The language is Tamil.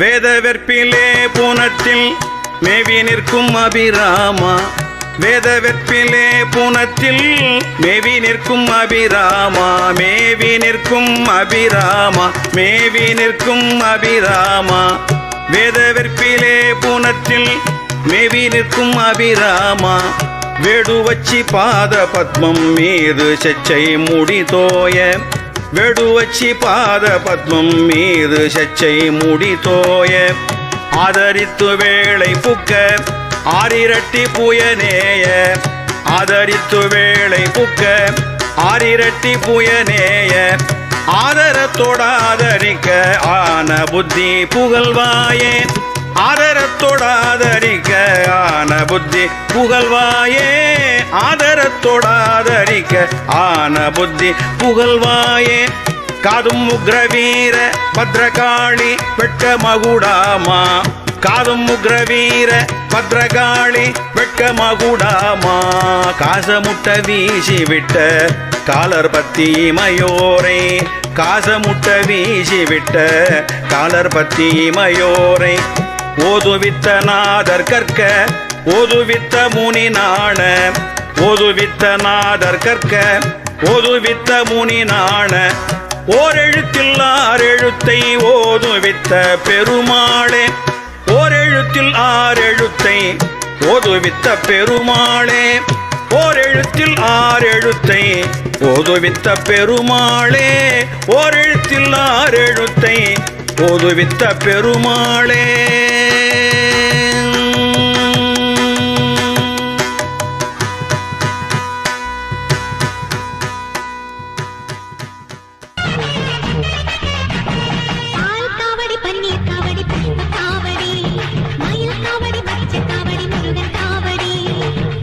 வேத வெற்பிலே பூனத்தில் மேவி நிற்கும் அபிராமா. வேத வெற்பிலே பூனத்தில் மேவி நிற்கும் அபிராமா. மேவி நிற்கும் அபிராமா. மேவி நிற்கும் அபிராமா. வேத வெற்பிலே பூனத்தில் மேவி நிற்கும் அபிராமா. வேடுவச்சி பாத பத்மம் மீது செச்சை முடி தோய. வெடுவச்சி பாத பத்மம் மீது சச்சை முடித்தோய ஆதரித்து வேளை புக்க ஆரிரட்டி புயனேய ஆதரித்து வேளை புக்க ஆரிரட்டி புயனேய ஆதரத்தோட ஆதரிக்க ஆன புத்தி புகழ்வாயே. ஆதரத்தோடாதரிக்க ஆன புத்தி புகழ்வாயே ஆதரத்தோடாதரிக்க ஆன புத்தி புகழ்வாயே காதும் உக்ரவீர பத்ரகாளி வெட்க மகுடாமா? காதும் உக்ரவீர பத்ரகாளி வெட்க மகுடாமா? காசமுட்ட வீசி விட்ட காலர் பத்தி மயோரை. காசமுட்ட வீசி விட்ட காலர் பத்தி மயோரை. ஓதுவித்த நாதர் கற்க ஓதுவித்த முனி நாண ஓதுவித்த நாதர் கற்க ஓதுவித்த முனி நாண ஓரெழுத்தில் ஆறெழுத்தை ஓதுவித்த பெருமாளே. ஓரெழுத்தில் ஆறெழுத்தை ஓதுவித்த பெருமாளே. ஓரெழுத்தில் ஆறெழுத்தை ஓதுவித்த பெருமாளே. ஓரெழுத்தில் ஆறெழுத்தை ஓதுவித்த பெருமாளே.